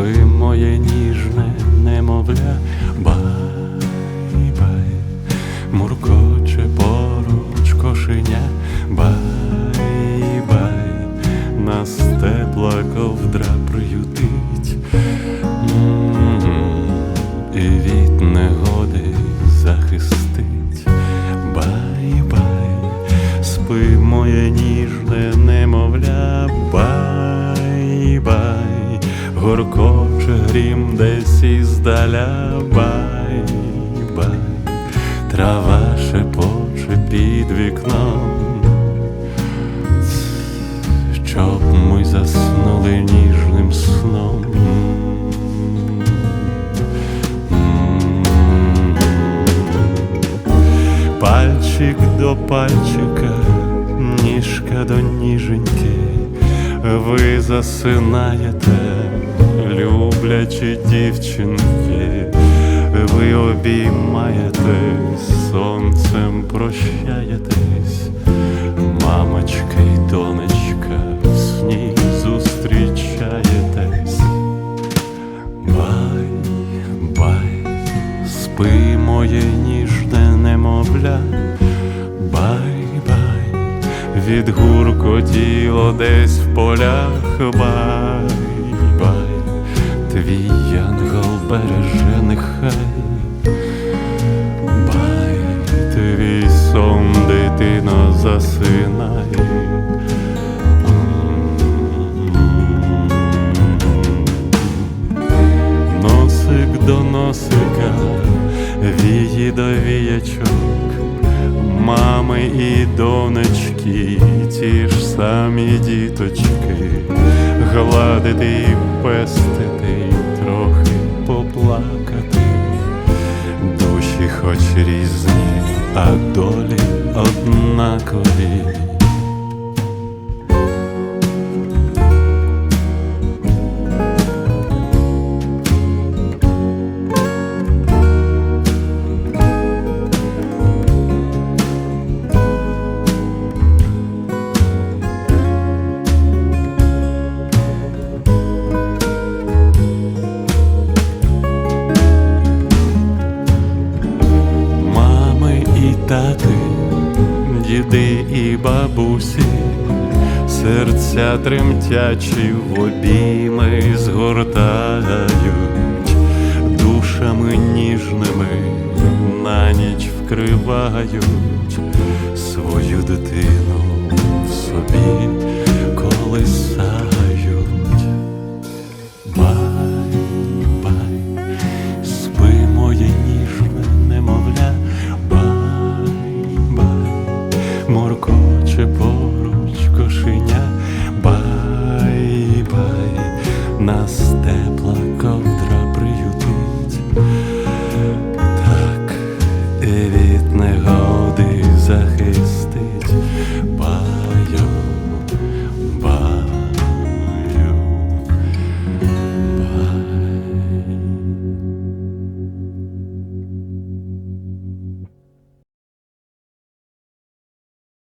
спи, моє ніжне немовля. Ба. Горкоче грім десь іздаля, бай, бай, трава шепоче під вікном, щоб ми заснули ніжним сном. Пальчик до пальчика, ніжка до ніженьки, ви засинаєте, люблячі дівчинки, ви обіймаєтесь, сонцем прощаєтесь, мамочка й донечка, в сні зустрічаєтесь. Бай, бай, спи моє ніжне немовля, бай, від гуркотіло десь в полях, бай, дитино, засинай. Носик до носика, вії до віячок, мами і донечки, ті ж самі діточки, гладити і пестити, і трохи поплакати, душі хоч різні, а долі однакові. Тати, діди і бабусі, серця тремтячі в обійми згортають, душами ніжними на ніч вкривають свою дитину в собі колисають. так і від негоди захист.